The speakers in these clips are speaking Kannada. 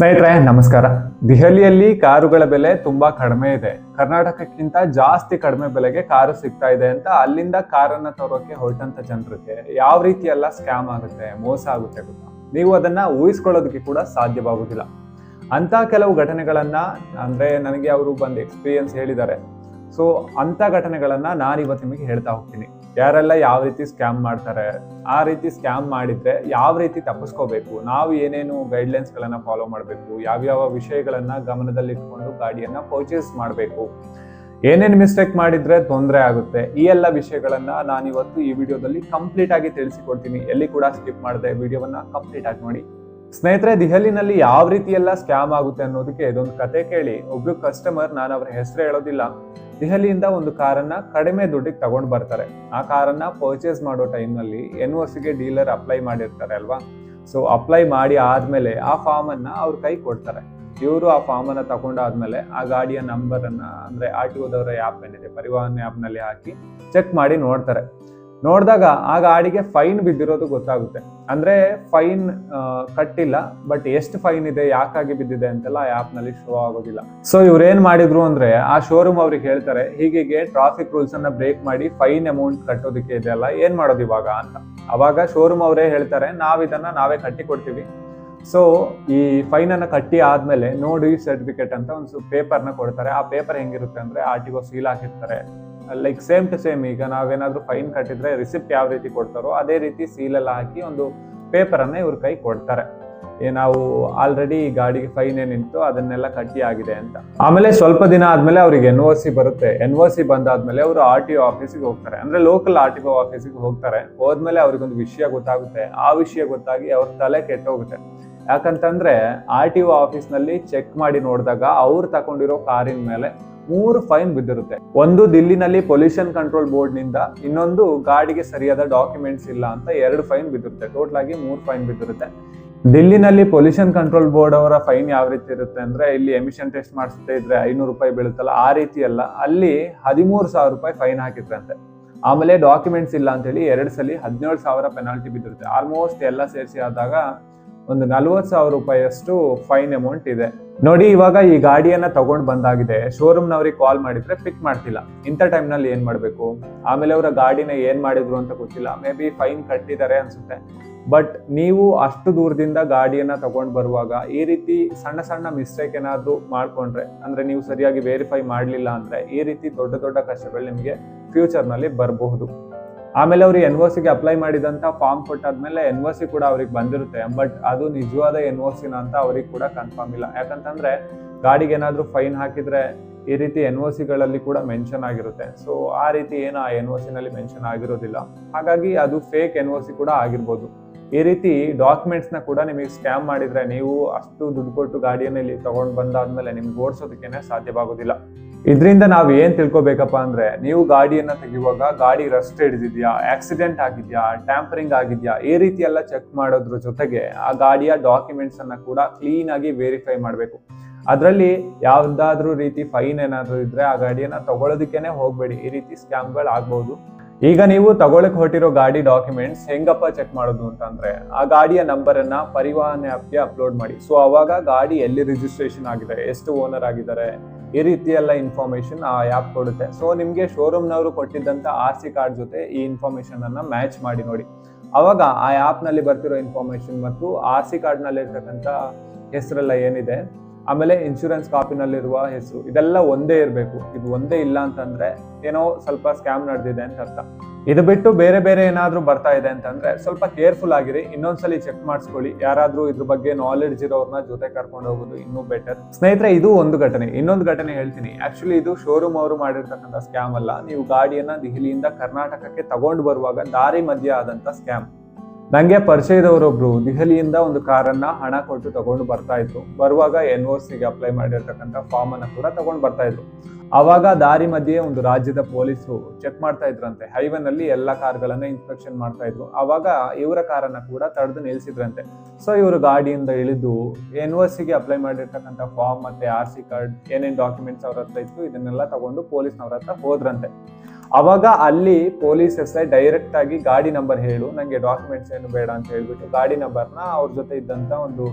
ಸ್ನೇಹಿತರೆ, ನಮಸ್ಕಾರ. ದೆಹಲಿಯಲ್ಲಿ ಕಾರುಗಳ ಬೆಲೆ ತುಂಬಾ ಕಡಿಮೆ ಇದೆ. ಕರ್ನಾಟಕಕ್ಕಿಂತ ಜಾಸ್ತಿ ಕಡಿಮೆ ಬೆಲೆಗೆ ಕಾರು ಸಿಗ್ತಾ ಇದೆ ಅಂತ ಅಲ್ಲಿಂದ ಕಾರನ್ನ ತರೋಕೆ ಹೊರಟಂತ ಜನರಿಗೆ ಯಾವ ರೀತಿ ಎಲ್ಲ ಸ್ಕ್ಯಾಮ್ ಆಗುತ್ತೆ, ಮೋಸ ಆಗುತ್ತೆ ಗೊತ್ತಾ? ನೀವು ಅದನ್ನ ಊಹಿಸ್ಕೊಳ್ಳೋದಕ್ಕೆ ಕೂಡ ಸಾಧ್ಯವಾಗುದಿಲ್ಲ ಅಂತ ಕೆಲವು ಘಟನೆಗಳನ್ನ ಅಂದ್ರೆ ನನಗೆ ಅವರು ಬಂದು ಎಕ್ಸ್ಪೀರಿಯನ್ಸ್ ಹೇಳಿದ್ದಾರೆ. ಸೊ ಅಂತ ಘಟನೆಗಳನ್ನ ನಾನು ಇವತ್ತು ನಿಮಗೆ ಹೇಳ್ತಾ ಹೋಗ್ತೀನಿ. ಯಾರೆಲ್ಲ ಯಾವ ರೀತಿ ಸ್ಕ್ಯಾಮ್ ಮಾಡ್ತಾರೆ, ಆ ರೀತಿ ಸ್ಕ್ಯಾಮ್ ಮಾಡಿದ್ರೆ ಯಾವ ರೀತಿ ತಪ್ಪಿಸ್ಕೋಬೇಕು? ನಾವು ಏನೇನು ಗೈಡ್ಲೈನ್ಸ್ ಗಳನ್ನ ಫಾಲೋ ಮಾಡಬೇಕು? ಯಾವ್ಯಾವ ವಿಷಯಗಳನ್ನ ಗಮನದಲ್ಲಿ ಇಟ್ಕೊಂಡು ಗಾಡಿಯನ್ನ ಪರ್ಚೇಸ್ ಮಾಡಬೇಕು? ಏನೇನು ಮಿಸ್ಟೇಕ್ ಮಾಡಿದ್ರೆ ತೊಂದರೆ ಆಗುತ್ತೆ? ಈ ಎಲ್ಲ ವಿಷಯಗಳನ್ನ ನಾನು ಇವತ್ತು ಈ ವಿಡಿಯೋದಲ್ಲಿ ಕಂಪ್ಲೀಟ್ ಆಗಿ ತಿಳಿಸಿಕೊಡ್ತೀನಿ. ಎಲ್ಲಿ ಕೂಡ ಸ್ಕಿಪ್ ಮಾಡದೆ ವಿಡಿಯೋವನ್ನ ಕಂಪ್ಲೀಟ್ ಆಗಿ ನೋಡಿ. ಸ್ನೇಹಿತರೆ, ದೆಹಲಿನಲ್ಲಿ ಯಾವ ರೀತಿ ಎಲ್ಲ ಸ್ಕ್ಯಾಮ್ ಆಗುತ್ತೆ ಅನ್ನೋದಕ್ಕೆ ಇದೊಂದು ಕತೆ ಕೇಳಿ. ಒಬ್ರು ಕಸ್ಟಮರ್ ನಾನು ಅವ್ರ ಹೆಸರು ಹೇಳೋದಿಲ್ಲ. ದೆಹಲಿಯಿಂದ ಒಂದು ಕಾರನ್ನ ಕಡಿಮೆ ದುಡ್ಡಿಗೆ ತಗೊಂಡು ಬರ್ತಾರೆ. ಆ ಕಾರನ್ನ ಪರ್ಚೇಸ್ ಮಾಡೋ ಟೈಮ್ನಲ್ಲಿ ಎನ್ ಒ ಸಿಗೆ ಡೀಲರ್ ಅಪ್ಲೈ ಮಾಡಿರ್ತಾರೆ ಅಲ್ವಾ? ಸೊ ಅಪ್ಲೈ ಮಾಡಿ ಆದ್ಮೇಲೆ ಆ ಫಾರ್ಮ್ ಅನ್ನ ಅವ್ರ ಕೈ ಕೊಡ್ತಾರೆ. ಇವರು ಆ ಫಾರ್ಮ್ ಅನ್ನ ತಗೊಂಡಾದ್ಮೇಲೆ ಆ ಗಾಡಿಯ ನಂಬರ್ ಅನ್ನ, ಅಂದ್ರೆ ಆರ್ ಟಿ ಓದವರ ಆ್ಯಪ್ ಏನಿದೆ, ಪರಿವಾಹನ ಆ್ಯಪ್ನಲ್ಲಿ ಹಾಕಿ ಚೆಕ್ ಮಾಡಿ ನೋಡ್ತಾರೆ. ನೋಡಿದಾಗ ಆ ಗಾಡಿಗೆ ಫೈನ್ ಬಿದ್ದಿರೋದು ಗೊತ್ತಾಗುತ್ತೆ. ಅಂದ್ರೆ ಫೈನ್ ಕಟ್ಟಿಲ್ಲ ಬಟ್ ಎಷ್ಟು ಫೈನ್ ಇದೆ, ಯಾಕಾಗಿ ಬಿದ್ದಿದೆ ಅಂತೆಲ್ಲ ಆ್ಯಪ್ನಲ್ಲಿ ಶೋ ಆಗೋದಿಲ್ಲ. ಸೊ ಇವ್ರು ಏನ್ ಮಾಡಿದ್ರು ಅಂದ್ರೆ ಆ ಶೋರೂಮ್ ಅವ್ರಿಗೆ ಹೇಳ್ತಾರೆ ಹೀಗೆ ಟ್ರಾಫಿಕ್ ರೂಲ್ಸ್ ಅನ್ನ ಬ್ರೇಕ್ ಮಾಡಿ ಫೈನ್ ಅಮೌಂಟ್ ಕಟ್ಟೋದಕ್ಕೆ ಇದೆಯಲ್ಲ ಏನ್ ಮಾಡೋದು ಇವಾಗ ಅಂತ. ಅವಾಗ ಶೋರೂಮ್ ಅವರೇ ಹೇಳ್ತಾರೆ, ನಾವ್ ಇದನ್ನ ನಾವೇ ಕಟ್ಟಿ ಕೊಡ್ತೀವಿ ಸೊ ಈ ಫೈನ್ ಅನ್ನ ಕಟ್ಟಿ ಆದ್ಮೇಲೆ ನೋಡಿ ಸರ್ಟಿಫಿಕೇಟ್ ಅಂತ ಒಂದು ಪೇಪರ್ನ ಕೊಡ್ತಾರೆ. ಆ ಪೇಪರ್ ಹೆಂಗಿರುತ್ತೆ ಅಂದ್ರೆ ಆರ್ಟಿಒ ಸೀಲ್ ಹಾಕಿರ್ತಾರೆ. ಲೈಕ್ ಸೇಮ್ ಟು ಸೇಮ್ ಈಗ ನಾವೇನಾದರೂ ಫೈನ್ ಕಟ್ಟಿದ್ರೆ ರಿಸಿಪ್ಟ್ ಯಾವ ರೀತಿ ಕೊಡ್ತಾರೋ ಅದೇ ರೀತಿ ಸೀಲ್ ಎಲ್ಲ ಹಾಕಿ ಒಂದು ಪೇಪರನ್ನು ಇವ್ರ ಕೈ ಕೊಡ್ತಾರೆ. ನಾವು ಆಲ್ರೆಡಿ ಗಾಡಿಗೆ ಫೈನ್ ಏನಿತ್ತು ಅದನ್ನೆಲ್ಲ ಕಟ್ಟಿ ಆಗಿದೆ ಅಂತ. ಆಮೇಲೆ ಸ್ವಲ್ಪ ದಿನ ಆದ್ಮೇಲೆ ಅವ್ರಿಗೆ ಎನ್ ಒ ಸಿ ಬರುತ್ತೆ. ಎನ್ ಓ ಸಿ ಬಂದಾದ್ಮೇಲೆ ಅವರು ಆರ್ ಟಿ ಒ ಆಫೀಸಿಗೆ ಹೋಗ್ತಾರೆ. ಅಂದ್ರೆ ಲೋಕಲ್ ಆರ್ ಟಿ ಒ ಆಫೀಸಿಗೆ ಹೋಗ್ತಾರೆ. ಹೋದ್ಮೇಲೆ ಅವ್ರಿಗೊಂದು ವಿಷಯ ಗೊತ್ತಾಗುತ್ತೆ. ಆ ವಿಷಯ ಗೊತ್ತಾಗಿ ಅವ್ರ ತಲೆ ಕೆಟ್ಟೋಗುತ್ತೆ. ಯಾಕಂತಂದ್ರೆ ಆರ್ ಟಿ ಒ ಆಫೀಸ್ನಲ್ಲಿ ಚೆಕ್ ಮಾಡಿ ನೋಡಿದಾಗ ಅವ್ರು ತಗೊಂಡಿರೋ ಕಾರಿನ ಮೇಲೆ ಮೂರು ಫೈನ್ ಬಿದ್ದಿರುತ್ತೆ. ಒಂದು ದಿಲ್ಲಿನಲ್ಲಿ ಪೊಲ್ಯೂಷನ್ ಕಂಟ್ರೋಲ್ ಬೋರ್ಡ್ನಿಂದ, ಇನ್ನೊಂದು ಗಾಡಿಗೆ ಸರಿಯಾದ ಡಾಕ್ಯುಮೆಂಟ್ಸ್ ಇಲ್ಲ ಅಂತ ಎರಡು ಫೈನ್ ಬಿದ್ದಿರುತ್ತೆ. ಟೋಟಲ್ ಆಗಿ ಮೂರು ಫೈನ್ ಬಿದ್ದಿರುತ್ತೆ. ದಿಲ್ಲಿನಲ್ಲಿ ಪೊಲ್ಯೂಷನ್ ಕಂಟ್ರೋಲ್ ಬೋರ್ಡ್ ಅವರ ಫೈನ್ ಯಾವ ರೀತಿ ಇರುತ್ತೆ ಅಂದ್ರೆ, ಇಲ್ಲಿ ಎಮಿಷನ್ ಟೆಸ್ಟ್ ಮಾಡಿಸ್ತಾ ಇದ್ರೆ ಐನೂರು ರೂಪಾಯಿ ಬೀಳುತ್ತಲ್ಲ, ಆ ರೀತಿ ಅಲ್ಲ. ಅಲ್ಲಿ ಹದಿಮೂರು ಸಾವಿರ ರೂಪಾಯಿ ಫೈನ್ ಹಾಕಿದ್ರಂತೆ. ಆಮೇಲೆ ಡಾಕ್ಯುಮೆಂಟ್ಸ್ ಇಲ್ಲ ಅಂತ ಹೇಳಿ ಎರಡು ಸಲ ಹದಿನೇಳು ಸಾವಿರ ಪೆನಾಲ್ಟಿ ಬಿದ್ದಿರುತ್ತೆ. ಆಲ್ಮೋಸ್ಟ್ ಎಲ್ಲ ಸೇರಿಸಿ ಆದಾಗ ಒಂದು ನಲ್ವತ್ತು ಸಾವಿರ ರೂಪಾಯಿಯಷ್ಟು ಫೈನ್ ಅಮೌಂಟ್ ಇದೆ. ನೋಡಿ, ಇವಾಗ ಈ ಗಾಡಿಯನ್ನ ತಗೊಂಡ್ ಬಂದಾಗಿದೆ. ಶೋರೂಮ್ನವ್ರಿಗೆ ಕಾಲ್ ಮಾಡಿದ್ರೆ ಪಿಕ್ ಮಾಡ್ತಿಲ್ಲ. ಇಂಥ ಟೈಮ್ನಲ್ಲಿ ಏನ್ ಮಾಡ್ಬೇಕು? ಆಮೇಲೆ ಅವರ ಗಾಡಿನ ಏನ್ ಮಾಡಿದ್ರು ಅಂತ ಗೊತ್ತಿಲ್ಲ. ಮೇ ಬಿ ಫೈನ್ ಕಟ್ಟಿದ್ದಾರೆ ಅನ್ಸುತ್ತೆ. ಬಟ್ ನೀವು ಅಷ್ಟು ದೂರದಿಂದ ಗಾಡಿಯನ್ನ ತಗೊಂಡ್ ಬರುವಾಗ ಈ ರೀತಿ ಸಣ್ಣ ಸಣ್ಣ ಮಿಸ್ಟೇಕ್ ಏನಾದ್ರು ಮಾಡ್ಕೊಂಡ್ರೆ, ಅಂದ್ರೆ ನೀವು ಸರಿಯಾಗಿ ವೆರಿಫೈ ಮಾಡ್ಲಿಲ್ಲ ಅಂದ್ರೆ ಈ ರೀತಿ ದೊಡ್ಡ ದೊಡ್ಡ ಕಷ್ಟಗಳು ನಿಮಗೆ ಫ್ಯೂಚರ್ನಲ್ಲಿ ಬರಬಹುದು. ಆಮೇಲೆ ಅವ್ರಿಗೆ ಎನ್ ಒ ಸಿಗೆ ಅಪ್ಲೈ ಮಾಡಿದಂತ ಫಾರ್ಮ್ ಕೊಟ್ಟಾದ್ಮೇಲೆ ಎನ್ ಒ ಸಿ ಕೂಡ ಅವ್ರಿಗೆ ಬಂದಿರುತ್ತೆ ಬಟ್ ಅದು ನಿಜವಾದ ಎನ್ ಒ ಸಿನ ಅಂತ ಅವ್ರಿಗೆ ಕೂಡ ಕನ್ಫರ್ಮ್ ಇಲ್ಲ. ಯಾಕಂತಂದ್ರೆ ಗಾಡಿಗೆ ಏನಾದರೂ ಫೈನ್ ಹಾಕಿದ್ರೆ ಈ ರೀತಿ ಎನ್ ಒ ಸಿಗಳಲ್ಲಿ ಕೂಡ ಮೆನ್ಷನ್ ಆಗಿರುತ್ತೆ. ಸೊ ಆ ರೀತಿ ಏನು ಆ ಎನ್ ಒ ಸಿನಲ್ಲಿ ಮೆನ್ಷನ್ ಆಗಿರೋದಿಲ್ಲ. ಹಾಗಾಗಿ ಅದು ಫೇಕ್ ಎನ್ ಒ ಸಿ ಕೂಡ ಆಗಿರ್ಬೋದು. ಈ ರೀತಿ ಡಾಕ್ಯುಮೆಂಟ್ಸ್ನ ಕೂಡ ನಿಮಗೆ ಸ್ಕ್ಯಾಮ್ ಮಾಡಿದ್ರೆ ನೀವು ಅಷ್ಟು ದುಡ್ಡು ಕೊಟ್ಟು ಗಾಡಿಯನ್ನು ಇಲ್ಲಿ ತಗೊಂಡು ಬಂದಾದ್ಮೇಲೆ ನಿಮ್ಗೆ ಓಡಿಸೋದಕ್ಕೇನೆ ಸಾಧ್ಯವಾಗೋದಿಲ್ಲ. ಇದರಿಂದ ನಾವು ಏನು ತಿಳ್ಕೊಬೇಕಪ್ಪ ಅಂದರೆ ನೀವು ಗಾಡಿಯನ್ನು ತೆಗೆಯುವಾಗ ಗಾಡಿ ರಸ್ಟ್ ಹಿಡಿದಿದೆಯಾ ಆಕ್ಸಿಡೆಂಟ್ ಆಗಿದೆಯಾ ಟ್ಯಾಂಪರಿಂಗ್ ಆಗಿದೆಯಾ, ಈ ರೀತಿ ಎಲ್ಲ ಚೆಕ್ ಮಾಡೋದ್ರ ಜೊತೆಗೆ ಆ ಗಾಡಿಯ ಡಾಕ್ಯುಮೆಂಟ್ಸನ್ನು ಕೂಡ ಕ್ಲೀನ್ ಆಗಿ ವೆರಿಫೈ ಮಾಡಬೇಕು. ಅದರಲ್ಲಿ ಯಾವುದಾದ್ರೂ ರೀತಿ ಫೈನ್ ಏನಾದರೂ ಇದ್ರೆ ಆ ಗಾಡಿಯನ್ನು ತಗೊಳ್ಳೋದಕ್ಕೇನೆ ಹೋಗಬೇಡಿ. ಈ ರೀತಿ ಸ್ಕ್ಯಾಮ್ಗಳು ಆಗ್ಬಹುದು ಈಗ ನೀವು ತಗೊಳಕ್ ಹೊರಟಿರೋ ಗಾಡಿ ಡಾಕ್ಯುಮೆಂಟ್ಸ್ ಹೆಂಗಪ್ಪ ಚೆಕ್ ಮಾಡೋದು ಅಂತಂದ್ರೆ ಆ ಗಾಡಿಯ ನಂಬರ್ ಅನ್ನ ಪರಿವಾಹನ್ ಆಪ್ಗೆ ಅಪ್ಲೋಡ್ ಮಾಡಿ. ಸೊ ಅವಾಗ ಗಾಡಿ ಎಲ್ಲಿ ರಿಜಿಸ್ಟ್ರೇಷನ್ ಆಗಿದೆ, ಎಷ್ಟು ಓನರ್ ಆಗಿದ್ದಾರೆ, ಈ ರೀತಿ ಎಲ್ಲ ಇನ್ಫಾರ್ಮೇಶನ್ ಆ ಆ್ಯಪ್ ಕೊಡುತ್ತೆ. ಸೊ ನಿಮಗೆ ಶೋರೂಮ್ನವರು ಕೊಟ್ಟಿದ್ದಂಥ ಆರ್ ಸಿ ಕಾರ್ಡ್ ಜೊತೆ ಈ ಇನ್ಫಾರ್ಮೇಶನ್ ಅನ್ನ ಮ್ಯಾಚ್ ಮಾಡಿ ನೋಡಿ. ಅವಾಗ ಆ ಆ್ಯಪ್ನಲ್ಲಿ ಬರ್ತಿರೋ ಇನ್ಫಾರ್ಮೇಶನ್ ಮತ್ತು ಆರ್ ಸಿ ಕಾರ್ಡ್ನಲ್ಲಿರ್ತಕ್ಕಂಥ ಹೆಸರೆಲ್ಲ ಏನಿದೆ ಆಮೇಲೆ ಇನ್ಶೂರೆನ್ಸ್ ಕಾಪಿನಲ್ಲಿರುವ ಹೆಸರು, ಇದೆಲ್ಲ ಒಂದೇ ಇರಬೇಕು. ಇದು ಒಂದೇ ಇಲ್ಲ ಅಂತಂದ್ರೆ ಏನೋ ಸ್ವಲ್ಪ ಸ್ಕ್ಯಾಮ್ ನಡೆದಿದೆ ಅಂತ ಅರ್ಥ. ಇದು ಬಿಟ್ಟು ಬೇರೆ ಬೇರೆ ಏನಾದರೂ ಬರ್ತಾ ಇದೆ ಅಂತಂದ್ರೆ ಸ್ವಲ್ಪ ಕೇರ್ಫುಲ್ ಆಗಿರಿ. ಇನ್ನೊಂದ್ಸಲಿ ಚೆಕ್ ಮಾಡಿಸ್ಕೊಳ್ಳಿ. ಯಾರಾದರೂ ಇದ್ರ ಬಗ್ಗೆ ನಾಲೆಡ್ಜ್ ಇರೋರ್ನ ಜೊತೆ ಕರ್ಕೊಂಡು ಹೋಗೋದು ಇನ್ನೂ ಬೆಟರ್ ಸ್ನೇಹಿತರೆ, ಇದು ಒಂದು ಘಟನೆ. ಇನ್ನೊಂದು ಘಟನೆ ಹೇಳ್ತೀನಿ. ಆಕ್ಚುಲಿ ಇದು ಶೋರೂಮ್ ಅವರು ಮಾಡಿರ್ತಕ್ಕಂಥ ಸ್ಕ್ಯಾಮ್ ಅಲ್ಲ. ನೀವು ಗಾಡಿಯನ್ನ ದೆಹಲಿಯಿಂದ ಕರ್ನಾಟಕಕ್ಕೆ ತಗೊಂಡು ಬರುವಾಗ ದಾರಿ ಮಧ್ಯ ಆದಂತ ಸ್ಕ್ಯಾಮ್ ನಂಗೆ ಪರಿಚಯದವರೊಬ್ರು ದೆಹಲಿಯಿಂದ ಒಂದು ಕಾರನ್ನ ಹಣ ಕೊಟ್ಟು ತಗೊಂಡು ಬರ್ತಾ ಇದ್ರು. ಬರುವಾಗ ಎನ್ ಒ ಸಿಗೆ ಅಪ್ಲೈ ಮಾಡಿರ್ತಕ್ಕಂಥ ಫಾರ್ಮ್ ಅನ್ನ ಕೂಡ ತಗೊಂಡು ಬರ್ತಾ ಇದ್ರು. ಅವಾಗ ದಾರಿ ಮಧ್ಯೆ ಒಂದು ರಾಜ್ಯದ ಪೊಲೀಸರು ಚೆಕ್ ಮಾಡ್ತಾ ಇದ್ರಂತೆ. ಹೈವೇ ನಲ್ಲಿ ಎಲ್ಲ ಕಾರ್ಗಳನ್ನ ಇನ್ಸ್ಪೆಕ್ಷನ್ ಮಾಡ್ತಾ ಇದ್ರು. ಅವಾಗ ಇವರ ಕಾರನ್ನ ಕೂಡ ತಡೆದು ನಿಲ್ಸಿದ್ರಂತೆ. ಸೊ ಇವರು ಗಾಡಿಯಿಂದ ಇಳಿದು ಎನ್ ಒ ಸಿಗೆ ಅಪ್ಲೈ ಮಾಡಿರ್ತಕ್ಕಂಥ ಫಾರ್ಮ್ ಮತ್ತೆ ಆರ್ ಸಿ ಕಾರ್ಡ್ ಏನೇನ್ ಡಾಕ್ಯುಮೆಂಟ್ಸ್ ಅವ್ರ ಹತ್ರ ಇತ್ತು, ಇದನ್ನೆಲ್ಲ ತಗೊಂಡು ಪೊಲೀಸ್ನವ್ರ ಹತ್ರ ಹೋದ್ರಂತೆ. ಅವಾಗ ಅಲ್ಲಿ ಪೊಲೀಸ್ ಎಸ್ ಐ ಡೈರೆಕ್ಟ್ ಆಗಿ ಗಾಡಿ ನಂಬರ್ ಹೇಳು, ನಂಗೆ ಡಾಕ್ಯುಮೆಂಟ್ಸ್ ಏನು ಬೇಡ ಅಂತ ಹೇಳ್ಬಿಟ್ಟು ಗಾಡಿ ನಂಬರ್ನ ಅವ್ರ ಜೊತೆ ಇದ್ದಂತ ಒಂದು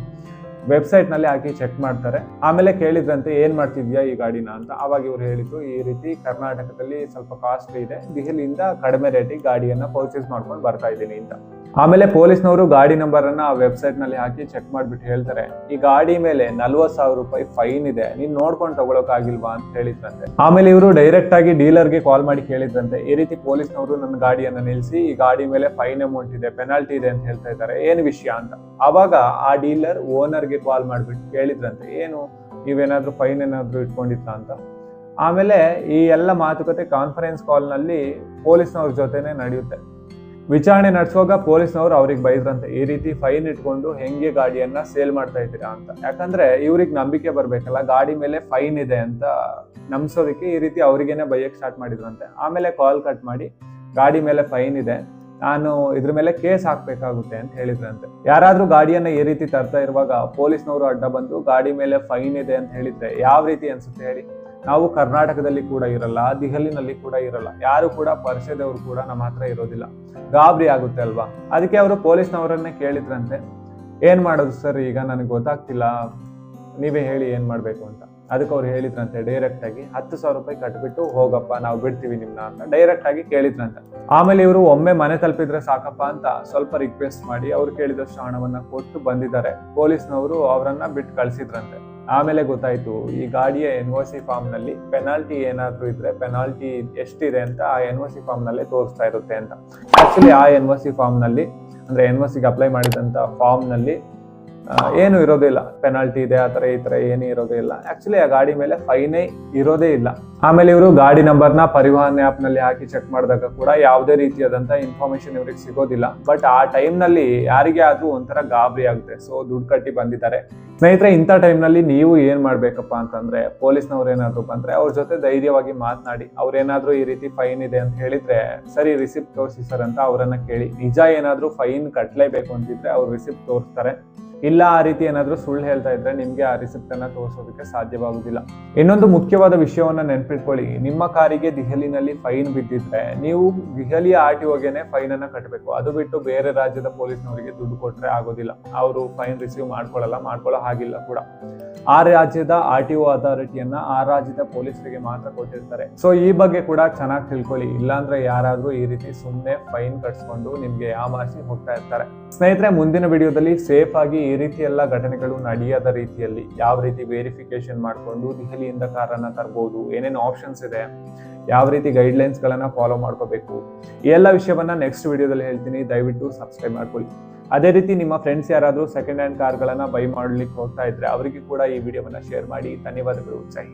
ವೆಬ್ಸೈಟ್ನಲ್ಲಿ ಹಾಕಿ ಚೆಕ್ ಮಾಡ್ತಾರೆ. ಆಮೇಲೆ ಕೇಳಿದ್ರಂತೆ, ಏನ್ ಮಾಡ್ತಿದ್ಯಾ ಈ ಗಾಡಿನ? ಅಂತ. ಅವಾಗ ಇವ್ರು ಹೇಳಿದ್ರು, ಈ ರೀತಿ ಕರ್ನಾಟಕದಲ್ಲಿ ಸ್ವಲ್ಪ ಕಾಸ್ಟ್ಲಿ ಇದೆ. ದೆಹಲಿಯಿಂದ ಕಡಿಮೆ ರೇಟಿಗೆ ಗಾಡಿಯನ್ನ ಪರ್ಚೇಸ್ ಮಾಡ್ಕೊಂಡು ಬರ್ತಾ ಇದ್ದೀನಿ ಅಂತ. ಆಮೇಲೆ ಪೊಲೀಸ್ನವರು ಗಾಡಿ ನಂಬರನ್ನು ಆ ವೆಬ್ಸೈಟ್ನಲ್ಲಿ ಹಾಕಿ ಚೆಕ್ ಮಾಡ್ಬಿಟ್ಟು ಹೇಳ್ತಾರೆ, ಈ ಗಾಡಿ ಮೇಲೆ ನಲ್ವತ್ ಸಾವಿರ ರೂಪಾಯಿ ಫೈನ್ ಇದೆ, ನೀನು ನೋಡ್ಕೊಂಡು ತಗೊಳಕ್ ಆಗಿಲ್ವಾ? ಅಂತ ಹೇಳಿದ್ರಂತೆ. ಆಮೇಲೆ ಇವರು ಡೈರೆಕ್ಟ್ ಆಗಿ ಡೀಲರ್ಗೆ ಕಾಲ್ ಮಾಡಿ ಕೇಳಿದ್ರಂತೆ, ಈ ರೀತಿ ಪೊಲೀಸ್ನವರು ನನ್ನ ಗಾಡಿಯನ್ನ ನಿಲ್ಲಿಸಿ ಈ ಗಾಡಿ ಮೇಲೆ ಫೈನ್ ಅಮೌಂಟ್ ಇದೆ ಪೆನಾಲ್ಟಿ ಇದೆ ಅಂತ ಹೇಳ್ತಾ ಇದ್ದಾರೆ, ಏನು ವಿಷಯ ಅಂತ? ಆವಾಗ ಆ ಡೀಲರ್ ಓನರ್ಗೆ ಕಾಲ್ ಮಾಡಿಬಿಟ್ಟು ಕೇಳಿದ್ರಂತೆ, ಏನು, ನೀವೇನಾದ್ರೂ ಫೈನ್ ಏನಾದರೂ ಇಟ್ಕೊಂಡಿತ್ತ ಅಂತ? ಆಮೇಲೆ ಈ ಎಲ್ಲ ಮಾತುಕತೆ ಕಾನ್ಫರೆನ್ಸ್ ಕಾಲ್ನಲ್ಲಿ ಪೊಲೀಸ್ನವ್ರ ಜೊತೆನೆ ನಡೆಯುತ್ತೆ. ವಿಚಾರಣೆ ನಡೆಸುವಾಗ ಪೊಲೀಸ್ನವರು ಅವ್ರಿಗೆ ಬೈದ್ರಂತೆ, ಈ ರೀತಿ ಫೈನ್ ಇಟ್ಕೊಂಡು ಹೆಂಗೆ ಗಾಡಿಯನ್ನ ಸೇಲ್ ಮಾಡ್ತಾ ಇದ್ದೀರಾ ಅಂತ. ಯಾಕಂದ್ರೆ ಇವ್ರಿಗೆ ನಂಬಿಕೆ ಬರ್ಬೇಕಲ್ಲ, ಗಾಡಿ ಮೇಲೆ ಫೈನ್ ಇದೆ ಅಂತ ನಂಬಿಸೋದಕ್ಕೆ ಈ ರೀತಿ ಅವ್ರಿಗೇನೆ ಬೈಯಕ್ ಸ್ಟಾರ್ಟ್ ಮಾಡಿದ್ರಂತೆ. ಆಮೇಲೆ ಕಾಲ್ ಕಟ್ ಮಾಡಿ, ಗಾಡಿ ಮೇಲೆ ಫೈನ್ ಇದೆ, ನಾನು ಇದ್ರ ಮೇಲೆ ಕೇಸ್ ಹಾಕ್ಬೇಕಾಗುತ್ತೆ ಅಂತ ಹೇಳಿದ್ರಂತೆ. ಯಾರಾದ್ರೂ ಗಾಡಿಯನ್ನ ಈ ರೀತಿ ತರ್ತಾ ಇರುವಾಗ ಪೊಲೀಸ್ನವರು ಅಡ್ಡ ಬಂದು, ಗಾಡಿ ಮೇಲೆ ಫೈನ್ ಇದೆ ಅಂತ ಹೇಳಿದ್ರೆ ಯಾವ ರೀತಿ ಅನ್ಸುತ್ತೆ ಹೇಳಿ? ನಾವು ಕರ್ನಾಟಕದಲ್ಲಿ ಕೂಡ ಇರಲ್ಲ, ದೆಹಲಿನಲ್ಲಿ ಕೂಡ ಇರಲ್ಲ, ಯಾರು ಕೂಡ ಪರಿಚಯದವರು ಕೂಡ ನಮ್ಮ ಹತ್ರ ಇರೋದಿಲ್ಲ. ಗಾಬರಿ ಆಗುತ್ತೆ ಅಲ್ವಾ? ಅದಕ್ಕೆ ಅವರು ಪೊಲೀಸ್ನವರನ್ನೇ ಕೇಳಿದ್ರಂತೆ. ಏನು ಮಾಡೋದು ಸರ್ ಈಗ ನನಗೆ ಗೊತ್ತಾಗ್ತಿಲ್ಲ, ನೀವೇ ಹೇಳಿ ಏನು ಮಾಡಬೇಕು ಅಂತ. ಅದಕ್ಕೆ ಅವ್ರು ಹೇಳಿದ್ರಂತೆ ಡೈರೆಕ್ಟ್ ಆಗಿ, ಹತ್ತು ಸಾವಿರ ರೂಪಾಯಿ ಕಟ್ಬಿಟ್ಟು ಹೋಗಪ್ಪ, ನಾವು ಬಿಡ್ತೀವಿ ನಿಮ್ನ ಅಂತ. ಡೈರೆಕ್ಟ್ ಆಗಿ ಕೇಳಿದ್ರಂತೆ. ಆಮೇಲೆ ಇವರು ಒಮ್ಮೆ ಮನೆ ತಲುಪಿದ್ರೆ ಸಾಕಪ್ಪ ಅಂತ ಸ್ವಲ್ಪ ರಿಕ್ವೆಸ್ಟ್ ಮಾಡಿ ಅವ್ರು ಕೇಳಿದಷ್ಟು ಹಣವನ್ನ ಕೊಟ್ಟು ಬಂದಿದ್ದಾರೆ. ಪೊಲೀಸ್ನವರು ಅವರನ್ನ ಬಿಟ್ಟು ಕಳ್ಸಿದ್ರಂತೆ. ಆಮೇಲೆ ಗೊತ್ತಾಯಿತು, ಈ ಗಾಡಿಯ ಎನ್ ಒ ಸಿ ಫಾರ್ಮ್ನಲ್ಲಿ ಪೆನಾಲ್ಟಿ ಏನಾದರೂ ಇದ್ರೆ ಪೆನಾಲ್ಟಿ ಎಷ್ಟಿದೆ ಅಂತ ಆ ಎನ್ ಒ ಸಿ ಫಾರ್ಮ್ ನಲ್ಲೇ ತೋರಿಸ್ತಾ ಇರುತ್ತೆ ಅಂತ. ಆಕ್ಚುಲಿ ಆ ಎನ್ ಒ ಸಿ ಫಾರ್ಮ್ನಲ್ಲಿ ಅಂದರೆ ಎನ್ ಒ ಸಿಗೆ ಅಪ್ಲೈ ಮಾಡಿದಂತ ಫಾರ್ಮ್ ನಲ್ಲಿ ಇರೋದೇ ಏನು ಇರೋದಿಲ್ಲ ಪೆನಾಲ್ಟಿ ಇದೆ, ಆ ತರ ಈ ತರ ಏನು ಇರೋದೇ ಇಲ್ಲ. ಆಕ್ಚುಲಿ ಆ ಗಾಡಿ ಮೇಲೆ ಫೈನೇ ಇರೋದೇ ಇಲ್ಲ. ಆಮೇಲೆ ಇವರು ಗಾಡಿ ನಂಬರ್ನ ಪರಿವಹನ್ ಆಪ್ನಲ್ಲಿ ಹಾಕಿ ಚೆಕ್ ಮಾಡಿದಾಗ ಕೂಡ ಯಾವುದೇ ರೀತಿಯಾದಂತ ಇನ್ಫಾರ್ಮೇಶನ್ ಇವ್ರಿಗೆ ಸಿಗೋದಿಲ್ಲ. ಬಟ್ ಆ ಟೈಮ್ನಲ್ಲಿ ಯಾರಿಗೆ ಆದ್ರೂ ಒಂಥರ ಗಾಬರಿ ಆಗುತ್ತೆ. ಸೊ ದುಡ್ಡು ಕಟ್ಟಿ ಬಂದಿದ್ದಾರೆ. ಸ್ನೇಹಿತರೆ, ಇಂಥ ಟೈಮ್ನಲ್ಲಿ ನೀವು ಏನ್ ಮಾಡ್ಬೇಕಪ್ಪ ಅಂತಂದ್ರೆ, ಪೊಲೀಸ್ನವ್ರು ಏನಾದ್ರು ಬಂದ್ರೆ ಅವ್ರ ಜೊತೆ ಧೈರ್ಯವಾಗಿ ಮಾತನಾಡಿ. ಅವ್ರೇನಾದ್ರೂ ಈ ರೀತಿ ಫೈನ್ ಇದೆ ಅಂತ ಹೇಳಿದ್ರೆ, ಸರಿ ರಿಸಿಪ್ಟ್ ತೋರಿಸಿ ಸರ್ ಅಂತ ಅವರನ್ನ ಕೇಳಿ. ನಿಜ ಏನಾದ್ರೂ ಫೈನ್ ಕಟ್ಟಲೇಬೇಕು ಅಂತಿದ್ರೆ ಅವ್ರು ರಿಸಿಪ್ಟ್ ತೋರಿಸ್ತಾರೆ. ಇಲ್ಲ, ಆ ರೀತಿ ಏನಾದರೂ ಸುಳ್ಳು ಹೇಳ್ತಾ ಇದ್ರೆ ನಿಮ್ಗೆ ಆ ರಿಸಿಪ್ಟ್ ಅನ್ನ ತೋರಿಸೋದಕ್ಕೆ ಸಾಧ್ಯವಾಗುದಿಲ್ಲ. ಇನ್ನೊಂದು ಮುಖ್ಯವಾದ ವಿಷಯವನ್ನ ನೆನ್ಪಿಟ್ಕೊಳ್ಳಿ. ನಿಮ್ಮ ಕಾರಿಗೆ ದೆಹಲಿನಲ್ಲಿ ಫೈನ್ ಬಿದ್ದಿದ್ರೆ ನೀವು ದೆಹಲಿಯ ಆರ್ ಟಿ ಓಗೆನೆ ಫೈನ್ ಅನ್ನ ಕಟ್ಟಬೇಕು ಅದು ಬಿಟ್ಟು ಬೇರೆ ರಾಜ್ಯದ ಪೊಲೀಸ್ನವರಿಗೆ ದುಡ್ಡು ಕೊಟ್ಟರೆ ಆಗೋದಿಲ್ಲ. ಅವರು ಫೈನ್ ರಿಸೀವ್ ಮಾಡ್ಕೊಳ್ಳಲ್ಲ, ಮಾಡ್ಕೊಳ್ಳೋ ಹಾಗಿಲ್ಲ ಕೂಡ. ಆ ರಾಜ್ಯದ ಆರ್ ಟಿ ಒ ಅಥಾರಿಟಿಯನ್ನ ಆ ರಾಜ್ಯದ ಪೊಲೀಸರಿಗೆ ಮಾತ್ರ ಕೊಟ್ಟಿರ್ತಾರೆ. ಸೊ ಈ ಬಗ್ಗೆ ಕೂಡ ಚೆನ್ನಾಗಿ ತಿಳ್ಕೊಳ್ಳಿ. ಇಲ್ಲಾಂದ್ರೆ ಯಾರಾದ್ರೂ ಈ ರೀತಿ ಸುಮ್ಮನೆ ಫೈನ್ ಕಟ್ಸ್ಕೊಂಡು ನಿಮ್ಗೆ ಯಾಮಾರಿಸಿ ಹೋಗ್ತಾ ಇರ್ತಾರೆ. ಸ್ನೇಹಿತರೆ, ಮುಂದಿನ ವಿಡಿಯೋದಲ್ಲಿ ಸೇಫ್ ಆಗಿ ಈ ರೀತಿ ಎಲ್ಲ ಘಟನೆಗಳು ನಡೆಯದ ರೀತಿಯಲ್ಲಿ ಯಾವ ರೀತಿ ವೆರಿಫಿಕೇಶನ್ ಮಾಡಿಕೊಂಡು ದೆಹಲಿಯಿಂದ ಕಾರನ್ನ ತರಬಹುದು ಏನೇನು ಆಪ್ಷನ್ಸ್ ಇದೆ, ಯಾವ ರೀತಿ ಗೈಡ್ಲೈನ್ಸ್ ಗಳನ್ನ ಫಾಲೋ ಮಾಡ್ಕೋಬೇಕು, ಈ ಎಲ್ಲ ವಿಷಯವನ್ನ ನೆಕ್ಸ್ಟ್ ವಿಡಿಯೋದಲ್ಲಿ ಹೇಳ್ತೀನಿ. ದಯವಿಟ್ಟು ಸಬ್ಸ್ಕ್ರೈಬ್ ಮಾಡ್ಕೊಳ್ಳಿ. ಅದೇ ರೀತಿ ನಿಮ್ಮ ಫ್ರೆಂಡ್ಸ್ ಯಾರಾದರೂ ಸೆಕೆಂಡ್ ಹ್ಯಾಂಡ್ ಕಾರ್ಗಳನ್ನ ಬೈ ಮಾಡ್ಲಿಕ್ಕೆ ಹೋಗ್ತಾ ಇದ್ರೆ ಅವರಿಗೆ ಕೂಡ ಈ ವಿಡಿಯೋವನ್ನ ಶೇರ್ ಮಾಡಿ. ಧನ್ಯವಾದಗಳು. ಜೈ